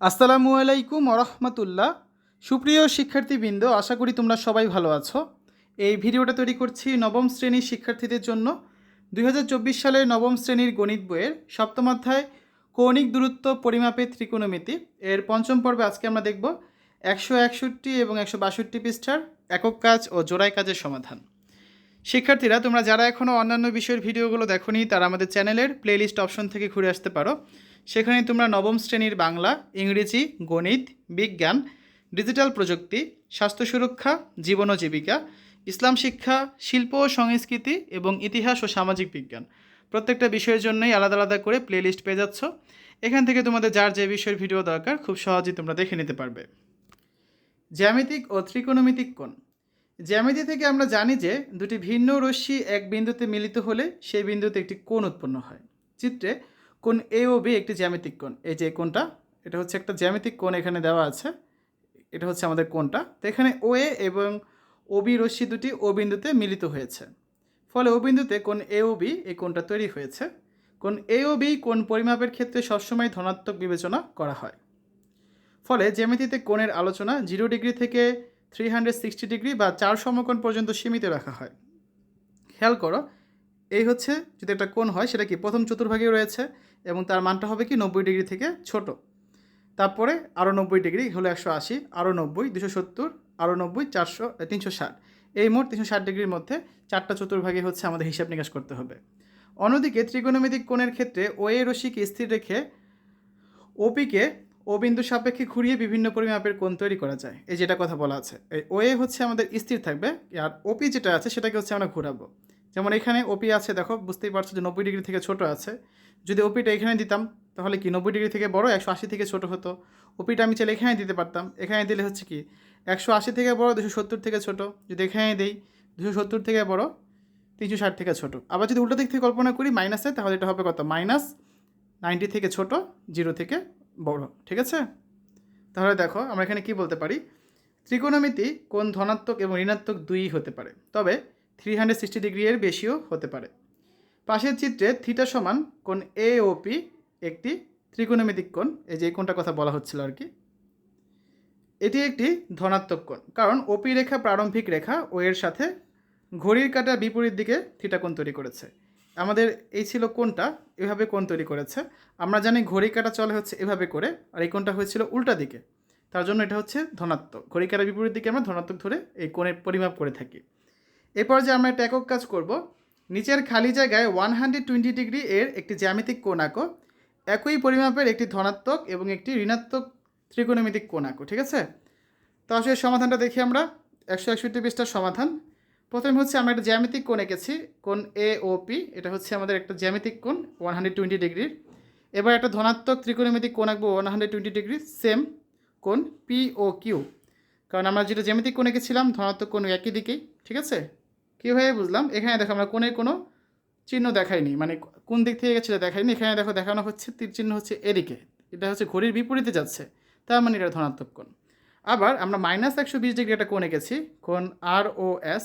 আসসালামু আলাইকুম ওরহমতুল্লাহ। সুপ্রিয় শিক্ষার্থীবৃন্দ, আশা করি তোমরা সবাই ভালো আছো। এই ভিডিওটা তৈরি করছি নবম শ্রেণির শিক্ষার্থীদের জন্য। দু হাজার চব্বিশ সালের নবম শ্রেণির গণিত বইয়ের সপ্তম অধ্যায়, কৌণিক দূরত্ব পরিমাপের ত্রিকোণমিতি। এর পঞ্চম পর্বে আজকে আমরা দেখব একশো একষট্টি এবং একশো বাষট্টি পৃষ্ঠার একক কাজ ও জোড়াই কাজের সমাধান। শিক্ষার্থীরা, তোমরা যারা এখনও অন্যান্য বিষয়ের ভিডিওগুলো দেখোনি, তারা আমাদের চ্যানেলের প্লেলিস্ট অপশন থেকে ঘুরে আসতে পারো। সেখানে তোমরা নবম শ্রেণির বাংলা, ইংরেজি, গণিত, বিজ্ঞান, ডিজিটাল প্রযুক্তি, স্বাস্থ্য সুরক্ষা, জীবন ও জীবিকা, ইসলাম শিক্ষা, শিল্প ও সংস্কৃতি এবং ইতিহাস ও সামাজিক বিজ্ঞান। প্রত্যেকটা বিষয়ের জন্যই আলাদা আলাদা করে প্লেলিস্ট পেয়ে যাচ্ছ। এখান থেকে তোমাদের যার যে বিষয়ের ভিডিও দরকার, খুব সহজেই তোমরা দেখে নিতে পারবে। জ্যামিতিক ও ত্রিকোণমিতিক কোণ। জ্যামিতি থেকে আমরা জানি যে দুটি ভিন্ন রশ্মি এক বিন্দুতে মিলিত হলে সেই বিন্দুতে একটি কোণ উৎপন্ন হয়। চিত্রে কোণ এ ও বি একটি জ্যামিতিক কোণ। এই যে কোণটা, এটা হচ্ছে একটা জ্যামিতিক কোণ এখানে দেওয়া আছে। এটা হচ্ছে আমাদের কোণটা। তো এখানে ও এ এবং ও বি রশ্মি দুটি ও বিন্দুতে মিলিত হয়েছে। ফলে ও বিন্দুতে কোণ এ ও বি এই কোণটা তৈরি হয়েছে। কোন এ ও বি কোণ পরিমাপের ক্ষেত্রে সবসময় ধনাত্মক বিবেচনা করা হয়। ফলে জ্যামিতিতে কোণের আলোচনা জিরো ডিগ্রি থেকে থ্রি হান্ড্রেড সিক্সটি ডিগ্রি বা চার সমকোণ পর্যন্ত সীমিত রাখা হয়। খেয়াল করো, এই হচ্ছে যদি একটা কোণ হয়, সেটা কি প্রথম চতুর্ভাগে রয়েছে এবং তার মানটা হবে কি নব্বই ডিগ্রি থেকে ছোট। তারপরে আরও নব্বই ডিগ্রি হলো একশো আশি আরও নব্বই, দুশো সত্তর আরও নব্বই, চারশো তিনশো ষাট। এই মোট তিনশো ষাট ডিগ্রির মধ্যে চারটা চতুর্ভাগে হচ্ছে আমাদের হিসাব নিকাশ করতে হবে। অন্যদিকে ত্রিকোণমিতিক কোণের ক্ষেত্রে ও এ রশ্মিকে স্থির রেখে ওপিকে ও বিন্দু সাপেক্ষে ঘুরিয়ে বিভিন্ন পরিমাপের কোণ তৈরি করা যায়। এই যেটা কথা বলা আছে। এই ও এ হচ্ছে আমাদের স্থির থাকবে, আর ওপি যেটা আছে সেটাকে হচ্ছে আমরা ঘোরাবো। যেমন এখানে ওপি আছে, দেখো, বুঝতেই পারছ যে নব্বই ডিগ্রি থেকে ছোট আছে। যদি ওপিটা এখানে দিতাম, তাহলে কি নব্বই ডিগ্রি থেকে বড়, একশো আশি থেকে ছোট হতো? ওপিটা আমি চাইলে এখানে দিতে পারতাম। এখানে দিলে হচ্ছে কি, একশো আশি থেকে বড়, দুশো সত্তর থেকে ছোট। যদি এখানে দিই, দুশো সত্তর থেকে বড়, তিনশো ষাট থেকে ছোট। আবার যদি উল্টো দিক থেকে কল্পনা করি মাইনাসে তাহলে এটা হবে কত? মাইনাস নাইনটি থেকে ছোট জিরো থেকে বড়। ঠিক আছে? তাহলে দেখো, আমরা এখানে কি বলতে পারি? ত্রিকোণমিতি কোন ধনাত্মক এবং ঋণাত্মক দুই হতে পারে। তবে থ্রি হান্ড্রেড সিক্সটি ডিগ্রি এর বেশিও হতে পারে। পাশের চিত্রে থিটা সমান কোন এ ও পি একটি ত্রিকোণমিতিক কোণ, এই যে এই কোণটার কথা বলা হচ্ছিল আর কি। এটি একটি ধনাত্মক কোণ, কারণ ওপি রেখা প্রারম্ভিক রেখা ও এর সাথে ঘড়ির কাটা বিপরীত দিকে থিটা কোণ তৈরি করেছে। আমাদের এই ছিল কোনটা এভাবে কোণ তৈরি করেছে। আমরা জানি ঘড়ি কাটা চলে হচ্ছে এভাবে করে, আর এই কোণটা হয়েছিল উল্টা দিকে। তার জন্য এটা হচ্ছে ধনাত্মক। ঘড়ি কাটা বিপরীত দিকে আমরা ধনাত্মক ধরে এই কোণের পরিমাপ করে থাকি। এরপর যে আমরা একটা একক কাজ করব, নিচের খালি জায়গায় ওয়ান হান্ড্রেড টোয়েন্টি ডিগ্রি এর একটি জ্যামিতিক কোণ আঁকো একই পরিমাপের একটি ধনাত্মক এবং একটি ঋণাত্মক ত্রিকোণমিতিক কোণ আঁকো ঠিক আছে? তো আসলে সমাধানটা দেখি আমরা, একশো একষট্টি পৃষ্ঠার সমাধান। প্রথমে হচ্ছে আমরা একটা জ্যামিতিক কোণ এঁকেছি, কোণ এ ও পি এটা হচ্ছে আমাদের একটা জ্যামিতিক কোণ ওয়ান হান্ড্রেড টোয়েন্টি ডিগ্রির এবার একটা ধনাত্মক ত্রিকোণমিতিক কোণ আঁকবো one hundred twenty degree same কোণ পি ও কিউ কারণ আমরা যেটা জ্যামিতিক কোণ এঁকেছিলাম, ধনাত্মক কোণ একই দিকেই, ঠিক আছে? কীভাবে বুঝলাম? এখানে দেখো আমরা কোণের কোনো চিহ্ন দেখাইনি। মানে কোন দিক থেকে গেছিল দেখাইনি। এখানে দেখো দেখানো হচ্ছে, তীর চিহ্ন হচ্ছে এদিকে। এটা হচ্ছে ঘড়ির বিপরীতে যাচ্ছে। তার মানে এটা ধনাত্মক কোণ। আবার আমরা মাইনাস একশো বিশ ডিগ্রি একটা কোণ এঁকেছি কোণ আর ও এস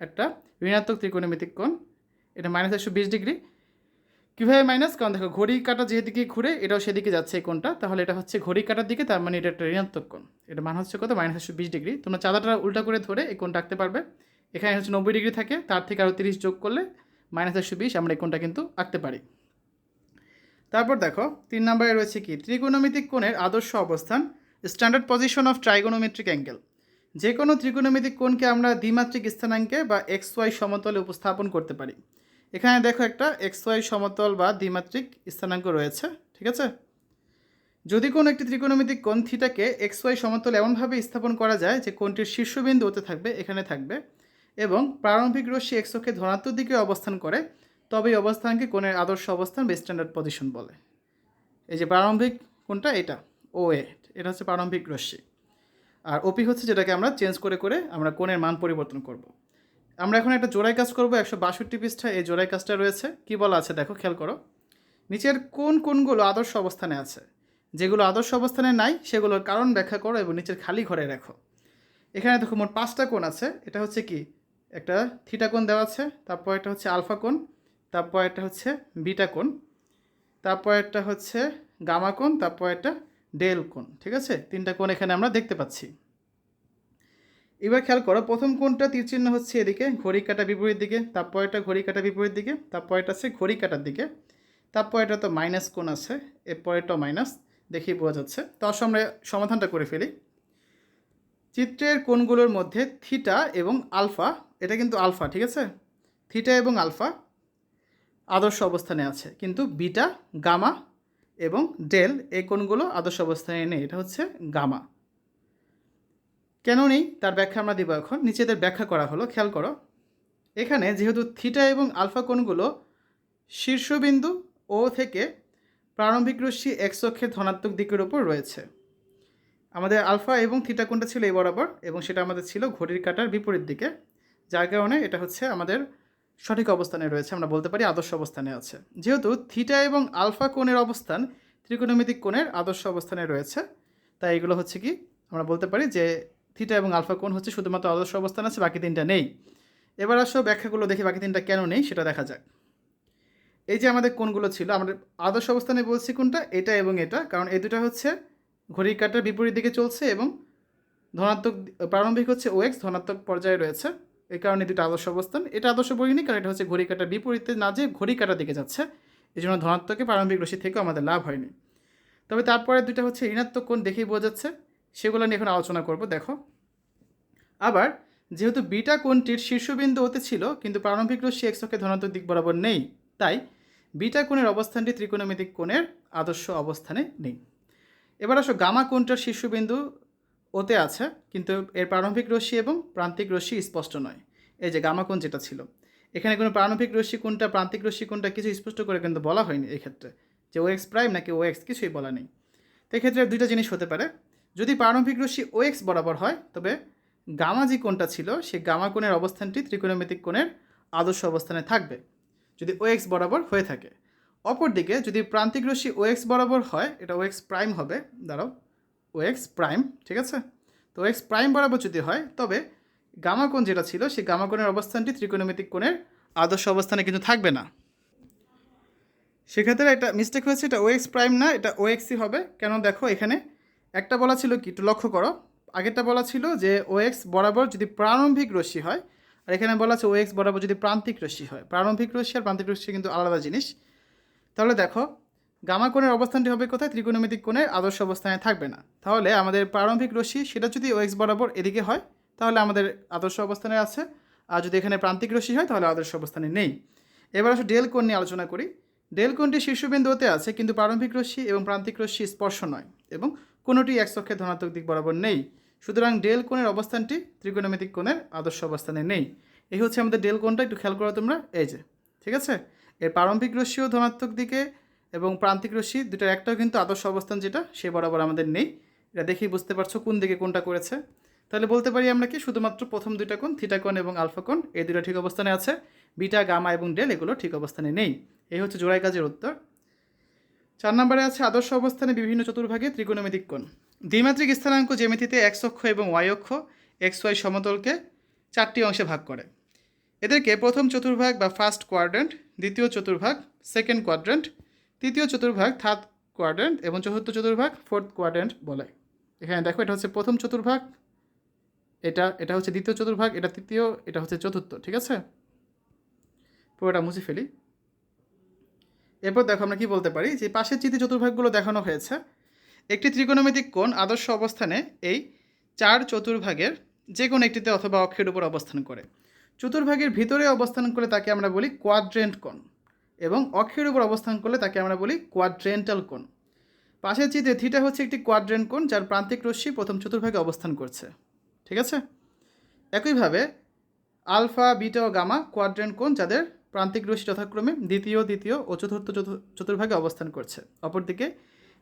একটা ঋণাত্মক ত্রিকোণমিতিক কোণ। এটা মাইনাস একশো বিশ ডিগ্রি কীভাবে মাইনাস কারণ দেখো ঘড়ি কাটা যেদিকে ঘুরে, এটাও সেদিকে যাচ্ছে এই কোণটা। তাহলে এটা হচ্ছে ঘড়ি কাটার দিকে, তার মানে এটা একটা ঋণাত্মক কোণ। এটা মান হচ্ছে কত? মাইনাস একশো বিশ ডিগ্রি তোমরা চাঁদাটা উল্টা করে ধরে এই কোণটা আঁকতে পারবে। এখানে হচ্ছে নব্বই ডিগ্রি থাকে, তার থেকে আরও তিরিশ যোগ করলে মাইনাস একশো বিশ, আমরা এই কোণটা কিন্তু আঁকতে পারি। তারপর দেখো, তিন নম্বরে রয়েছে কি? ত্রিকোণমিতিক কোণের আদর্শ অবস্থান standard position of trigonometric angle যে কোনো ত্রিকোণমিতিক কোণকে আমরা দ্বিমাত্রিক স্থানাঙ্কে বা এক্স ওয়াই সমতলে উপস্থাপন করতে পারি। এখানে দেখো একটা এক্স ওয়াই সমতল বা দ্বিমাত্রিক স্থানাঙ্ক রয়েছে, ঠিক আছে? যদি কোনো একটি ত্রিকোণমিতিক কোণ থিটাকে এক্স ওয়াই সমতল এমনভাবে স্থাপন করা যায় যে কোণটির শীর্ষবিন্দু হতে থাকবে, এখানে থাকবে। এবং প্রারম্ভিক রশ্মি এক্স অক্ষে ধনাত্মক দিকে অবস্থান করে তবে এই অবস্থানকে কোণের আদর্শ অবস্থান বা স্ট্যান্ডার্ড পজিশন বলে। এই যে প্রারম্ভিক কোনটা এটা ও এটা হচ্ছে প্রারম্ভিক রশ্মি। আর ওপি হচ্ছে যেটাকে আমরা চেঞ্জ করে করে আমরা কোণের মান পরিবর্তন করব। আমরা এখন একটা জোড়াই কাজ করব, একশো বাষট্টি পৃষ্ঠা, এই জোড়াই কাজটা রয়েছে। কি বলা আছে দেখো, খেয়াল করো। নিচের কোন কোনগুলো আদর্শ অবস্থানে আছে? যেগুলো আদর্শ অবস্থানে নাই, সেগুলোর কারণ ব্যাখ্যা করো এবং নিচের খালি ঘরে রাখো। এখানে দেখো মোট পাঁচটা কোণ আছে, এটা হচ্ছে কি? একটা থিটা কোণ দেওয়া আছে, তারপর একটা হচ্ছে আলফা কোণ, তারপর একটা হচ্ছে বিটা কোণ, তারপর একটা হচ্ছে গামা কোণ, তারপর একটা ডেল কোণ, ঠিক আছে? তিনটা কোণ এখানে আমরা দেখতে পাচ্ছি। এবার খেয়াল করো, প্রথম কোণটা তীর চিহ্ন হচ্ছে এদিকে ঘড়ি কাটা বিপরীত দিকে তারপরেটা ঘড়ি কাটা বিপরীত দিকে তারপরেটা আছে ঘড়ি কাটার দিকে তারপরেটা তো মাইনাস কোণ আছে এরপরেটা মাইনাস, দেখেই বোঝা যাচ্ছে। তো আসলে সমাধানটা করে ফেলি। চিত্রের কোণগুলোর মধ্যে থিটা এবং আলফা এটা কিন্তু আলফা, ঠিক আছে? থিটা এবং আলফা আদর্শ অবস্থানে আছে। কিন্তু বিটা, গামা এবং ডেল এই কোণগুলো আদর্শ অবস্থানে নেই। এটা হচ্ছে গামা। কেন নেই? তার ব্যাখ্যা আমরা দিব এখন। নিচেদের ব্যাখ্যা করা হলো, খেয়াল করো। এখানে যেহেতু থিটা এবং আলফা কোণগুলো শীর্ষবিন্দু ও থেকে প্রারম্ভিক রশ্মি এক্স অক্ষের ধনাত্মক দিকের উপর রয়েছে। আমাদের আলফা এবং থিটা কোণটা ছিল এই বরাবর এবং সেটা আমাদের ছিল ঘড়ির কাটার বিপরীত দিকে। যার কারণে এটা হচ্ছে আমাদের সঠিক অবস্থানে রয়েছে, আমরা বলতে পারি আদর্শ অবস্থানে আছে। যেহেতু থিটা এবং আলফা কোণের অবস্থান ত্রিকোণমিতিক কোণের আদর্শ অবস্থানে রয়েছে, তাই এগুলো হচ্ছে কি, আমরা বলতে পারি যে থিটা এবং আলফা কোণ হচ্ছে শুধুমাত্র আদর্শ অবস্থান আছে, বাকি তিনটা নেই। এবার আসো ব্যাখ্যাগুলো দেখি, বাকি তিনটা কেন নেই, সেটা দেখা যাক। এই যে আমাদের কোণগুলো ছিল আমরা আদর্শ অবস্থানে বলছি কোনটা, এটা এবং এটা, কারণ এই দুটো হচ্ছে ঘড়ির কাটার বিপরীত দিকে চলছে এবং ধনাত্মক, প্রারম্ভিক হচ্ছে ও এক্স ধনাত্মক পর্যায়ে রয়েছে। এই কারণে দুটো আদর্শ অবস্থান। এটা আদর্শ বলিনি কারণ এটা হচ্ছে ঘড়ি কাটার বিপরীতে না যে ঘড়ি কাটার দিকে যাচ্ছে। এই জন্য ধনাত্মকে প্রারম্ভিক রশ্মি থেকেও আমাদের লাভ হয়নি। তবে তারপরে দুটো হচ্ছে ঋণাত্মক কোণ দেখেই বোঝা যাচ্ছে। সেগুলো নিয়ে এখন আলোচনা করব, দেখো। আবার, যেহেতু বিটা কোণটির শীর্ষবিন্দু হতে ছিল, কিন্তু প্রারম্ভিক রশ্মি এক্স অক্ষে ধনাত্মক দিক বরাবর নেই, তাই বিটা কোণের অবস্থানটি ত্রিকোণমিতিক কোণের আদর্শ অবস্থানে নেই। এবার আসো গামা কোণটার শীর্ষবিন্দু ওতে আছে, কিন্তু এর প্রারম্ভিক রশ্মি এবং প্রান্তিক রশ্মি স্পষ্ট নয়। এই যে গামা কোণ যেটা ছিল। এখানে কোনো প্রারম্ভিক রশ্মি কোনটা, প্রান্তিক রশ্মি কোনটা কিছু স্পষ্ট করে কিন্তু বলা হয়নি এই ক্ষেত্রে। যে ও এক্স প্রাইম নাকি ও এক্স কিছুই বলা নেই। তো এক্ষেত্রে দুইটা জিনিস হতে পারে। যদি প্রারম্ভিক রশ্মি ও এক্স বরাবর হয়, তবে গামা যে কোণটা ছিল, সেই গামা কোণের অবস্থানটি ত্রিকোণমিতিক কোণের আদর্শ অবস্থানে থাকবে, যদি ও এক্স বরাবর হয়ে থাকে। অপরদিকে যদি প্রান্তিক রশ্মি ও এক্স বরাবর হয়, এটা ও এক্স প্রাইম হবে, দাঁড়াও। ও এক্স প্রাইম, ঠিক আছে? তো এক্স প্রাইম বরাবর যদি হয়, তবে গামাকোণ যেটা ছিল, সেই গামা কোণের অবস্থানটি ত্রিকোণমিতিক কোণের আদর্শ অবস্থানে কিন্তু থাকবে না। সেক্ষেত্রে একটা মিস্টেক হয়েছে, এটা ও এক্স প্রাইম না, এটা ও এক্সই হবে। কেন দেখো, এখানে একটা বলা ছিল কি, একটু লক্ষ্য করো। আগেরটা বলা ছিল যে ও এক্স বরাবর যদি প্রারম্ভিক রশ্মি হয়, আর এখানে বলা আছে ও এক্স বরাবর যদি প্রান্তিক রশ্মি হয়। প্রারম্ভিক রশ্মি আর প্রান্তিক রশ্মি কিন্তু আলাদা জিনিস। তাহলে দেখো গামা কোণের অবস্থানটি হবে কোথায়? ত্রিকোণমিতিক কোণের আদর্শ অবস্থানে থাকবে না। তাহলে আমাদের প্রারম্ভিক রশ্মি, সেটা যদি ও এক্স বরাবর এদিকে হয়, তাহলে আমাদের আদর্শ অবস্থানে আছে। আর যদি এখানে প্রান্তিক রশ্মি হয়, তাহলে আদর্শ অবস্থানে নেই। এবার আসলে ডেল কোণ নিয়ে আলোচনা করি। ডেল কোণটি শীর্ষবিন্দুতে আছে, কিন্তু প্রারম্ভিক রশ্মি এবং প্রান্তিক রশ্মি স্পর্শ নয় এবং কোনোটি এক চক্ষে ধনাত্মক দিক বরাবর নেই। সুতরাং ডেল কোণের অবস্থানটি ত্রিকোণমিতিক কোণের আদর্শ অবস্থানে নেই। এই হচ্ছে আমাদের ডেল কোণটা, একটু খেয়াল করো তোমরা। এই যে, ঠিক আছে? এর প্রারম্ভিক রশ্মিও ধনাত্মক দিকে এবং প্রান্তিক রশ্মি দুটার একটাও কিন্তু আদর্শ অবস্থান যেটা, সে বরাবর আমাদের নেই। এটা দেখেই বুঝতে পারছ কোন দিকে কোনটা করেছে। তাহলে বলতে পারি আমরা কি, শুধুমাত্র প্রথম দুইটা কোণ, থিটা কোণ এবং আলফা কোণ, এই দুটো ঠিক অবস্থানে আছে। বিটা, গামা এবং ডেল এগুলো ঠিক অবস্থানে নেই। এই হচ্ছে জোড়াই কাজের উত্তর। চার নম্বরে আছে আদর্শ অবস্থানে বিভিন্ন চতুর্ভাগে ত্রিকোণমিতিক কোণ। দ্বিমাত্রিক স্থানাঙ্ক জ্যামিতিতে এক্স অক্ষ এবং ওয়াই অক্ষ এক্স ওয়াই সমতলকে চারটি অংশে ভাগ করে। এদেরকে প্রথম চতুর্ভাগ বা ফার্স্ট কোয়াড্রেন্ট দ্বিতীয় চতুর্ভাগ সেকেন্ড কোয়াড্রেন্ট তৃতীয় চতুর্ভাগ থার্ড কোয়াড্রেন্ট এবং চতুর্থ চতুর্ভাগ ফোর্থ কোয়াড্রেন্ট বলে। এখানে দেখো, এটা হচ্ছে প্রথম চতুর্ভাগ, এটা এটা হচ্ছে দ্বিতীয় চতুর্ভাগ, এটা তৃতীয়, এটা হচ্ছে চতুর্থ, ঠিক আছে? পুরোটা মুছে ফেলি। এরপর দেখো আমরা কি বলতে পারি যে পাশের চিত্রে চতুর্ভাগগুলো দেখানো হয়েছে। একটি ত্রিকোণমিতিক কোণ আদর্শ অবস্থানে এই চার চতুর্ভাগের যে কোনো একটিতে অথবা অক্ষের উপর অবস্থান করে। চতুর্ভাগের ভিতরে অবস্থান করলে তাকে আমরা বলি কোয়াড্রেন্ট কোণ। এবং অক্ষের উপর অবস্থান করলে তাকে আমরা বলি কোয়াড্রেন্টাল কোণ। পাশের চিত্রে থিটা হচ্ছে একটি কোয়াড্রেন্ট কোণ যার প্রান্তিক রশ্মি প্রথম চতুর্ভাগে অবস্থান করছে। ঠিক আছে? একইভাবে আলফা বিটা ও গামা কোয়াড্রেন্ট কোণ যাদের প্রান্তিক রশ্মি যথাক্রমে দ্বিতীয় দ্বিতীয় ও চতুর্থ চতু- চতুর্ভাগে অবস্থান করছে। অপরদিকে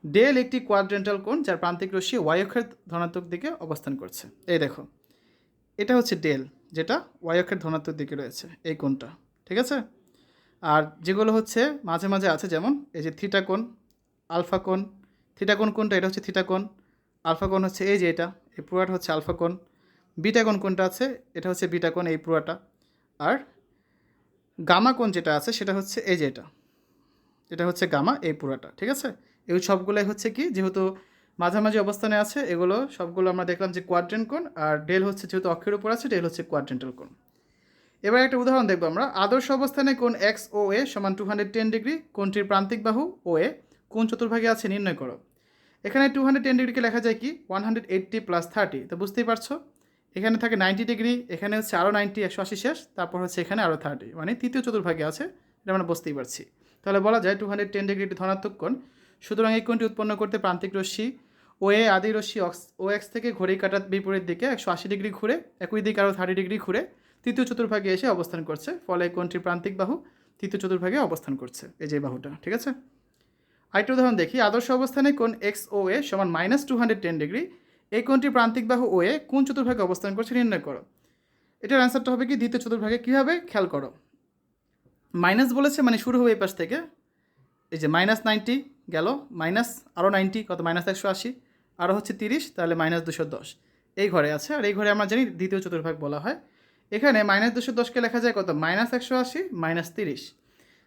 ডেল একটি কোয়াড্রেন্টাল কোণ যার প্রান্তিক রশ্মি ওয়াই অক্ষের ধনাত্মক দিকে অবস্থান করছে। এই দেখো, এটা হচ্ছে ডেল যেটা ওয়াই অক্ষের ধনাত্মক দিকে রয়েছে, এই কোণটা। ঠিক আছে? আর যেগুলো হচ্ছে মাঝে মাঝে আছে, যেমন এই যে থিটা কোণ আলফা কোণ থিটা কোণ কোনটা এটা হচ্ছে থিটা কোণ আলফা কোণ হচ্ছে এই যে এটা, এই পুরাটা হচ্ছে আলফা কোণ বিটা কোণ কোনটা আছে, এটা হচ্ছে বিটা কোণ, এই পুরাটা, আর গামা কোণ যেটা আছে, সেটা হচ্ছে এই যে এটা এটা হচ্ছে গামা এই পুরাটা, ঠিক আছে? এই সবগুলোই হচ্ছে কি, যেহেতু মাঝামাঝি অবস্থানে আছে, এগুলো সবগুলো আমরা দেখলাম যে কোয়াড্রেন্ট কোণ, আর ডেল হচ্ছে যেহেতু অক্ষের উপর আছে ডেল হচ্ছে কোয়াড্রেন্টাল কোণ। এবার একটা উদাহরণ দেখব আমরা। আদর্শ অবস্থানে কোন এক্স ও এ সমান টু হান্ড্রেড টেন ডিগ্রি, কোণটির প্রান্তিক বাহু ও এ কোন চতুর্ভাগে আছে, নির্ণয় করো। এখানে টু হান্ড্রেড টেন ডিগ্রিকে লেখা যায় কি? One hundred eighty plus thirty তো বুঝতেই পারছ? এখানে থাকে নাইনটি ডিগ্রি, এখানে হচ্ছে আরও নাইনটি একশো আশি শেষ, তারপর হচ্ছে এখানে আরও থার্টি মানে তৃতীয় চতুর্ভাগে আছে, এটা আমরা বুঝতেই পারছি। তাহলে বলা যায় টু হান্ড্রেড টেন ডিগ্রি ধনাত্মক কোণ, সুতরাং এই কোণটি উৎপন্ন করতে প্রান্তিক রশ্মি ও এ আদি রশ্মি অক্স ও এক্স থেকে ঘড়ি কাটার বিপরীত দিকে একশো আশি ডিগ্রি ঘুরে, একই দিকে আরও থার্টি ডিগ্রি ঘুরে তৃতীয় চতুর্ভাগে এসে অবস্থান করছে, ফলে এই কোণটির প্রান্তিক বাহু তৃতীয় চতুর্ভাগে অবস্থান করছে, এই যে বাহুটা, ঠিক আছে? আরেকটা উদাহরণ দেখি, আদর্শ অবস্থানে কোন এক্স ও এ সমান minus two hundred ten degree এই কোণটির প্রান্তিক বাহু ও এ কোন চতুর্ভাগে অবস্থান করছে নির্ণয় করো। এটার অ্যান্সারটা হবে কি, দ্বিতীয় চতুর্ভাগে কী হবে? খেয়াল করো। মাইনাস বলেছে মানে শুরু হবে এই পাশ থেকে, এই যে মাইনাস নাইনটি গেল মাইনাস আরও নাইনটি কত? মাইনাস একশো আশি আরও হচ্ছে তিরিশ, তাহলে মাইনাস দুশো দশ। এই ঘরে আছে, আর এই ঘরে আমরা জানি দ্বিতীয় চতুর্ভাগ বলা হয়। এখানে মাইনাস দুশো দশকে লেখা যায় কত? মাইনাস একশো আশি মাইনাস তিরিশ।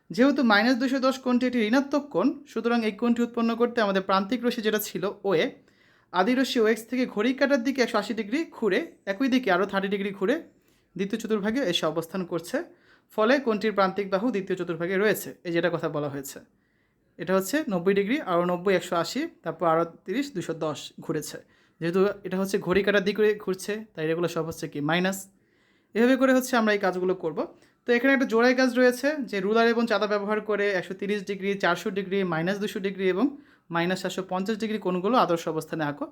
যেহেতু মাইনাস দুশো দশ কোণটি একটি ঋণাত্মক কোণ, সুতরাং এই কোণটি উৎপন্ন করতে আমাদের প্রান্তিক রশ্মি যেটা ছিল ও এ, আদি রশ্মি ও এক্স থেকে ঘড়ি কাটার দিকে একশো আশি ডিগ্রি ঘুরে, একই দিকে আরও থার্টি ডিগ্রি ঘুরে দ্বিতীয় চতুর্ভাগে এসে অবস্থান করছে। ফলে কোণটির প্রান্তিক বাহু দ্বিতীয় চতুর্ভাগে রয়েছে। এই যেটা কথা বলা হয়েছে। এটা হচ্ছে নব্বই ডিগ্রি আরও নব্বই, একশো আশি, তারপর আরও তিরিশ দুশো দশ ঘুরেছে। যেহেতু এটা হচ্ছে ঘড়ি কাটার দিকে ঘুরছে, তাই এগুলো সব হচ্ছে কি? মাইনাস এভাবে করে হচ্ছে আমরা এই কাজগুলো করব। তো এখানে একটা জোড়াই কাজ রয়েছে যে রুলার এবং চাঁদা ব্যবহার করে একশো তিরিশ ডিগ্রি, চারশো ডিগ্রি, মাইনাস দুশো ডিগ্রি এবং মাইনাস চারশো পঞ্চাশ ডিগ্রি কোনগুলো আদর্শ অবস্থানে আঁকো।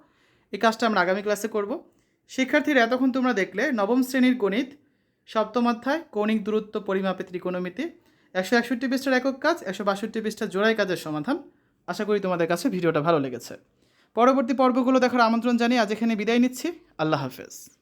এই কাজটা আমরা আগামী ক্লাসে করব। শিক্ষার্থীরা এতক্ষণ তোমরা দেখলে নবম শ্রেণির গণিত, সপ্তম অধ্যায়, কৌণিক দূরত্ব পরিমাপে ত্রিকোণমিতি, একশো একষট্টি পৃষ্ঠার একক কাজ, একশো বাষট্টি পৃষ্ঠার জোড়াই কাজের সমাধান। আশা করি তোমাদের কাছে ভিডিওটা ভালো লেগেছে। পরবর্তী পর্বগুলো দেখার আমন্ত্রণ জানিয়ে আজ এখানে বিদায় নিচ্ছি। আল্লাহ হাফেজ।